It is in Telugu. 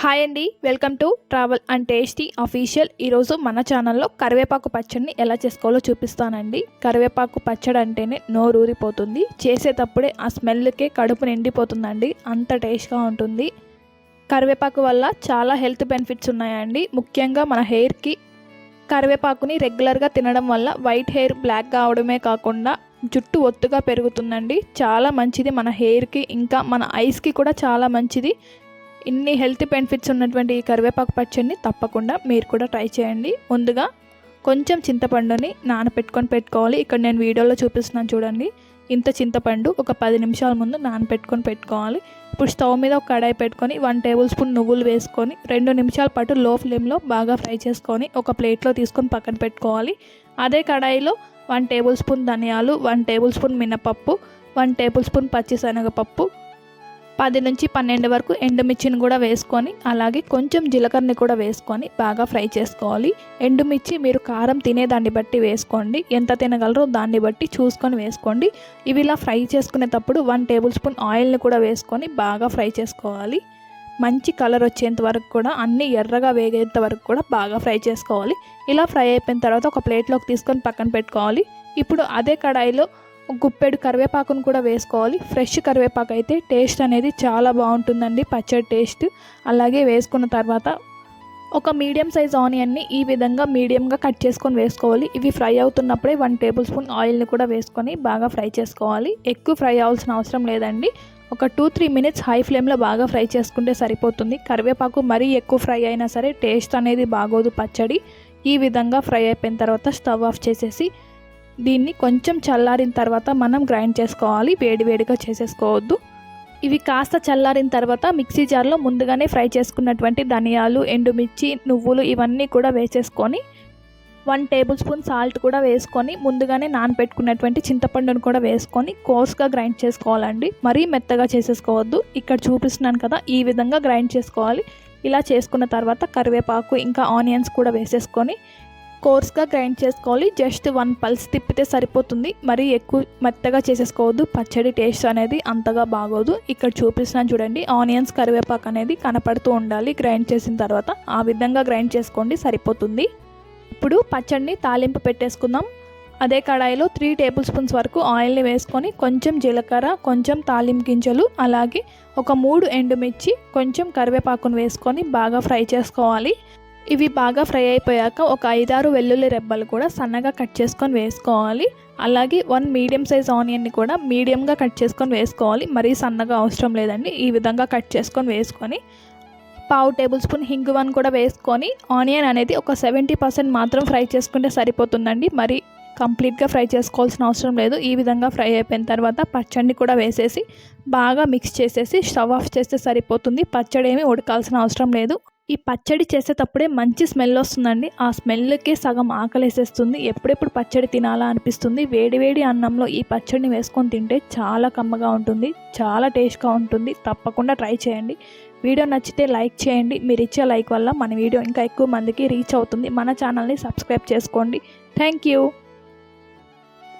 హాయ్ అండి welcome to travel and tasty official. ఈరోజు మన ఛానల్లో కరివేపాకు పచ్చడిని ఎలా చేసుకోవాలో చూపిస్తానండి. కరివేపాకు పచ్చడి అంటేనే నోరూరిపోతుంది చేసేటప్పుడే ఆ స్మెల్కే కడుపు నిండిపోతుందండి. అంత టేస్ట్గా ఉంటుంది. కరివేపాకు వల్ల చాలా హెల్త్ బెనిఫిట్స్ ఉన్నాయండి. ముఖ్యంగా మన హెయిర్కి కరివేపాకుని రెగ్యులర్గా తినడం వల్ల వైట్ హెయిర్ బ్లాక్ కావడమే కాకుండా జుట్టు ఒత్తుగా పెరుగుతుందండి. చాలా మంచిది మన హెయిర్కి. ఇంకా మన ఐస్కి కూడా చాలా మంచిది. ఇన్ని హెల్త్ బెనిఫిట్స్ ఉన్నటువంటి ఈ కరివేపాకు పచ్చడిని తప్పకుండా మీరు కూడా ట్రై చేయండి. ముందుగా కొంచెం చింతపండుని నానపెట్టుకొని పెట్టుకోవాలి. ఇక్కడ నేను వీడియోలో చూపిస్తున్నాను చూడండి. ఇంత చింతపండు ఒక పది నిమిషాల ముందు నానపెట్టుకొని పెట్టుకోవాలి. ఇప్పుడు స్టవ్ మీద ఒక కడాయి పెట్టుకొని వన్ టేబుల్ స్పూన్ నువ్వులు వేసుకొని రెండు నిమిషాల పాటు లో ఫ్లేమ్లో బాగా ఫ్రై చేసుకొని ఒక ప్లేట్లో తీసుకొని పక్కన పెట్టుకోవాలి. అదే కడాయిలో వన్ టేబుల్ స్పూన్ ధనియాలు వన్ టేబుల్ స్పూన్ మినపప్పు వన్ టేబుల్ స్పూన్ పచ్చిశనగపప్పు పది నుంచి పన్నెండు వరకు ఎండుమిర్చిని కూడా వేసుకొని అలాగే కొంచెం జీలకర్రని కూడా వేసుకొని బాగా ఫ్రై చేసుకోవాలి. ఎండుమిర్చి మీరు కారం తినేదాన్ని బట్టి వేసుకోండి. ఎంత తినగలరో దాన్ని బట్టి చూసుకొని వేసుకోండి. ఇవి ఇలా ఫ్రై చేసుకునేటప్పుడు వన్ టేబుల్ స్పూన్ ఆయిల్ని కూడా వేసుకొని బాగా ఫ్రై చేసుకోవాలి. మంచి కలర్ వచ్చేంత వరకు కూడా అన్ని ఎర్రగా వేగేంత వరకు కూడా బాగా ఫ్రై చేసుకోవాలి. ఇలా ఫ్రై అయిపోయిన తర్వాత ఒక ప్లేట్లోకి తీసుకొని పక్కన పెట్టుకోవాలి. ఇప్పుడు అదే కడాయిలో గుప్పెడు కరివేపాకును కూడా వేసుకోవాలి. ఫ్రెష్ కరివేపాకు అయితే టేస్ట్ అనేది చాలా బాగుంటుందండి పచ్చడి టేస్ట్. అలాగే వేసుకున్న తర్వాత ఒక మీడియం సైజ్ ఆనియన్ని ఈ విధంగా మీడియంగా కట్ చేసుకొని వేసుకోవాలి. ఇవి ఫ్రై అవుతున్నప్పుడే వన్ టేబుల్ స్పూన్ ఆయిల్ని కూడా వేసుకొని బాగా ఫ్రై చేసుకోవాలి. ఎక్కువ ఫ్రై అవ్వాల్సిన అవసరం లేదండి. ఒక టూ త్రీ మినిట్స్ హై ఫ్లేమ్లో బాగా ఫ్రై చేసుకుంటే సరిపోతుంది. కరివేపాకు మరీ ఎక్కువ ఫ్రై అయినా సరే టేస్ట్ అనేది బాగోదు పచ్చడి. ఈ విధంగా ఫ్రై అయిపోయిన తర్వాత స్టవ్ ఆఫ్ చేసేసి దీన్ని కొంచెం చల్లారిన తర్వాత మనం గ్రైండ్ చేసుకోవాలి. వేడివేడిగా చేసేసుకోవద్దు. ఇవి కాస్త చల్లారిన తర్వాత మిక్సీ జార్లో ముందుగానే ఫ్రై చేసుకున్నటువంటి ధనియాలు ఎండుమిర్చి నువ్వులు ఇవన్నీ కూడా వేసేసుకొని వన్ టేబుల్ స్పూన్ సాల్ట్ కూడా వేసుకొని ముందుగానే నానబెట్టుకున్నటువంటి చింతపండును కూడా వేసుకొని కోర్స్గా గ్రైండ్ చేసుకోవాలండి. మరీ మెత్తగా చేసేసుకోవద్దు. ఇక్కడ చూపిస్తున్నాను కదా ఈ విధంగా గ్రైండ్ చేసుకోవాలి. ఇలా చేసుకున్న తర్వాత కరివేపాకు ఇంకా ఆనియన్స్ కూడా వేసేసుకొని కోర్స్గా గ్రైండ్ చేసుకోవాలి. జస్ట్ వన్ పల్స్ తిప్పితే సరిపోతుంది. మరీ ఎక్కువ మెత్తగా చేసేసుకోవద్దు. పచ్చడి టేస్ట్ అనేది అంతగా బాగోదు. ఇక్కడ చూపిస్తున్నాను చూడండి ఆనియన్స్ కరివేపాకు అనేది కనపడుతూ ఉండాలి గ్రైండ్ చేసిన తర్వాత. ఆ విధంగా గ్రైండ్ చేసుకోండి సరిపోతుంది. ఇప్పుడు పచ్చడిని తాలింపు పెట్టేసుకుందాం. అదే కడాయిలో త్రీ టేబుల్ స్పూన్స్ వరకు ఆయిల్ని వేసుకొని కొంచెం జీలకర్ర కొంచెం తాలింపు గింజలు అలాగే ఒక మూడు ఎండుమిర్చి కొంచెం కరివేపాకును వేసుకొని బాగా ఫ్రై చేసుకోవాలి. ఇవి బాగా ఫ్రై అయిపోయాక ఒక ఐదారు వెల్లుల్లి రెబ్బలు కూడా సన్నగా కట్ చేసుకొని వేసుకోవాలి. అలాగే వన్ మీడియం సైజ్ ఆనియన్ని కూడా మీడియంగా కట్ చేసుకొని వేసుకోవాలి. మరీ సన్నగా అవసరం లేదండి. ఈ విధంగా కట్ చేసుకొని వేసుకొని పావు టేబుల్ స్పూన్ హింగువన్ కూడా వేసుకొని ఆనియన్ అనేది ఒక సెవెంటీ పర్సెంట్ మాత్రం ఫ్రై చేసుకుంటే సరిపోతుందండి. మరి కంప్లీట్గా ఫ్రై చేసుకోవాల్సిన అవసరం లేదు. ఈ విధంగా ఫ్రై అయిపోయిన తర్వాత పచ్చడిని కూడా వేసేసి బాగా మిక్స్ చేసేసి స్టవ్ ఆఫ్ చేస్తే సరిపోతుంది. పచ్చడి ఏమి ఉడకాల్సిన అవసరం లేదు. ఈ పచ్చడి చేసేటప్పుడే మంచి స్మెల్ వస్తుందండి. ఆ స్మెల్కే సగం ఆకలేసేస్తుంది. ఎప్పుడెప్పుడు పచ్చడి తినాలా అనిపిస్తుంది. వేడివేడి అన్నంలో ఈ పచ్చడిని వేసుకొని తింటే చాలా కమ్మగా ఉంటుంది. చాలా టేస్ట్గా ఉంటుంది. తప్పకుండా ట్రై చేయండి. వీడియో నచ్చితే లైక్ చేయండి. మీరు ఇచ్చే లైక్ వల్ల మన వీడియో ఇంకా ఎక్కువ మందికి రీచ్ అవుతుంది. మన ఛానల్ని సబ్స్క్రైబ్ చేసుకోండి. Thank you